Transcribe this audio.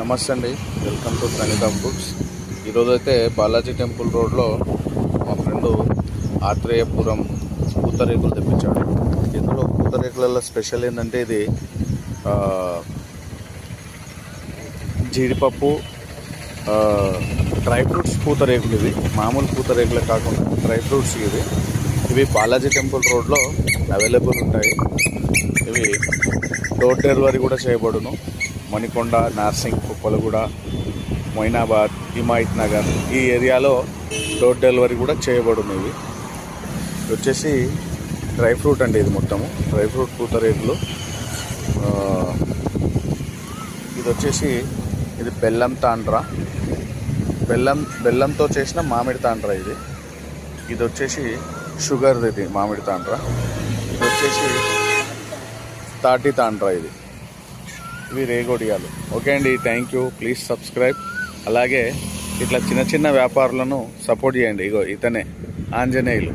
నమస్తే అండి. Welcome to Pranitha foods ఈరోజు అయితే బాలాజీ టెంపుల్ రోడ్లో మా ఫ్రెండ్ ఆత్రేయపురం పూతరేకులు తెప్పించాడు. ఇందులో పూతరేకులలో స్పెషల్ ఏంటంటే ఇది జీడిపప్పు డ్రై ఫ్రూట్స్ పూతరేకులు ఇవి. మామూలు పూతరేకులు కాకుండా డ్రై ఫ్రూట్స్ ఇవి. ఇవి బాలాజీ టెంపుల్ రోడ్లో అవైలబుల్ ఉంటాయి. ఇవి డోర్ డెలివరీ కూడా చేయబడును. మణికొండ నార్సింగ్ కుప్పలగూడ మొయినాబాద్ హిమాయత్ నగర్ ఈ ఏరియాలో డోర్ డెలివరీ కూడా చేయబడినవి. ఇది వచ్చేసి డ్రై ఫ్రూట్ అండి ఇది మొత్తము డ్రై ఫ్రూట్ పూత రేట్లు ఇది వచ్చేసి ఇది బెల్లం తాండ్రా. బెల్లం బెల్లంతో చేసిన మామిడి తాండ్రా ఇది. ఇది వచ్చేసి షుగర్ ఇది మామిడి తాండ్రా. ఇది వచ్చేసి తాటి తాండ్రా ఇది. ఇవి రేగొడియాలు. ఓకే అండి థ్యాంక్ యూ ప్లీజ్ సబ్స్క్రైబ్ అలాగే ఇట్లా చిన్న చిన్న వ్యాపారులను సపోర్ట్ చేయండి. ఇగో ఇతనే ఆంజనేయులు.